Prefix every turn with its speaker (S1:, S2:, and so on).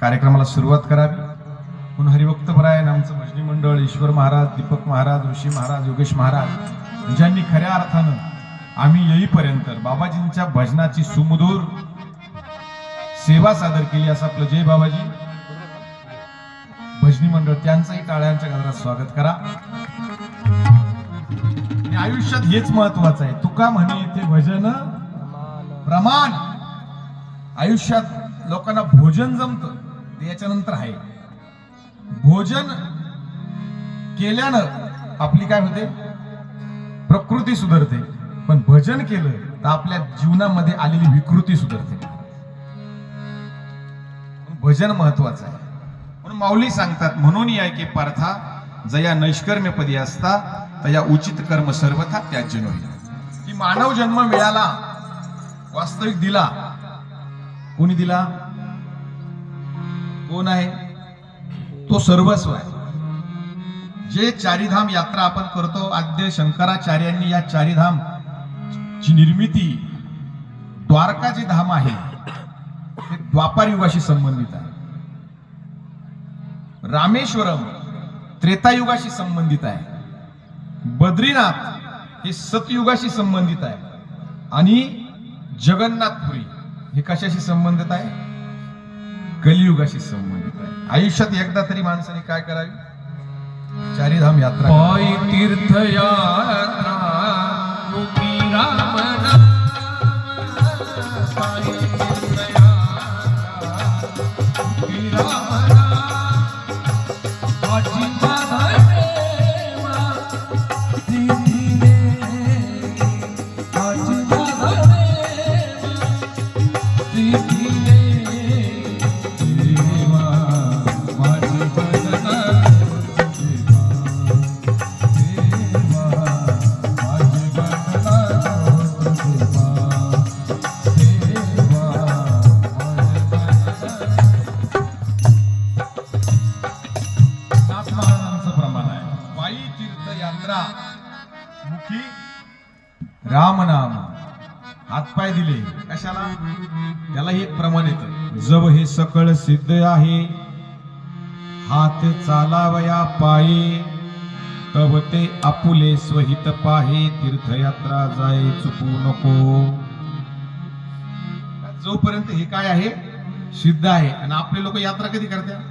S1: कार्यक्रमाला सुरुवात करावी. म्हणून हरिभक्तपरायण आमचं भजनी मंडळ ईश्वर महाराज दीपक महाराज ऋषी महाराज योगेश महाराज ज्यांनी खऱ्या अर्थानं आम्ही येईपर्यंत बाबाजींच्या भजनाची सुमधूर सेवा सादर केली असं आपलं जय बाबाजी. भजनी मंडळ त्यांचंही टाळ्यांच्या गजरात स्वागत करा. आणि आयुष्यात हेच महत्वाचं आहे. तुका म्हणे ते भजन प्रमाण. आयुष्यात लोकांना भोजन जमत ते याच्यानंतर आहे. भोजन केल्यानं आपली काय होते? प्रकृती सुधारते. पण भजन केलं तर आपल्या जीवनामध्ये आलेली विकृती सुधारते. भजन महत्वाचं आहे. म्हणून माऊली सांगतात म्हणून या की पार्था जया नैष्कर्म्यपदी असता तया उचित कर्म सर्वथा त्याज्य नव्हे की मानव जन्म मिळाला वास्तविक दिला. कोणी दिला? कोण आहे? तो सर्वस्व आहे. जे चारिधाम यात्रा आपण करतो आद्य शंकराचार्यांनी या चारिधाम ची निर्मिती द्वारका जे धाम आहे. ते द्वापार युगाशी संबंधित आहे. रामेश्वरम त्रेतायुगाशी संबंधित आहे. बद्रीनाथ हे सतयुगाशी संबंधित आहे. आणि जगन्नाथपुरी हे कशाशी संबंधित आहे? कलियुगाशी संबंधित आहे. आयुष्यात एकदा तरी माणसाने काय करावी? चारिधाम यात्रा करावी.
S2: पायी तीर्थयात्रा
S1: तीर्थ मुखी. राम नाम. हातपाय दिले. कशाला? त्याला प्रमाण येत. जव हे सकळ सिद्ध आहे हात चालावया पाये तव ते आपुले स्वहित पाहे तीर्थयात्रा जाय चुकू नको. जोपर्यंत हे काय आहे? सिद्ध आहे. आणि आपले लोक यात्रा कधी करतात?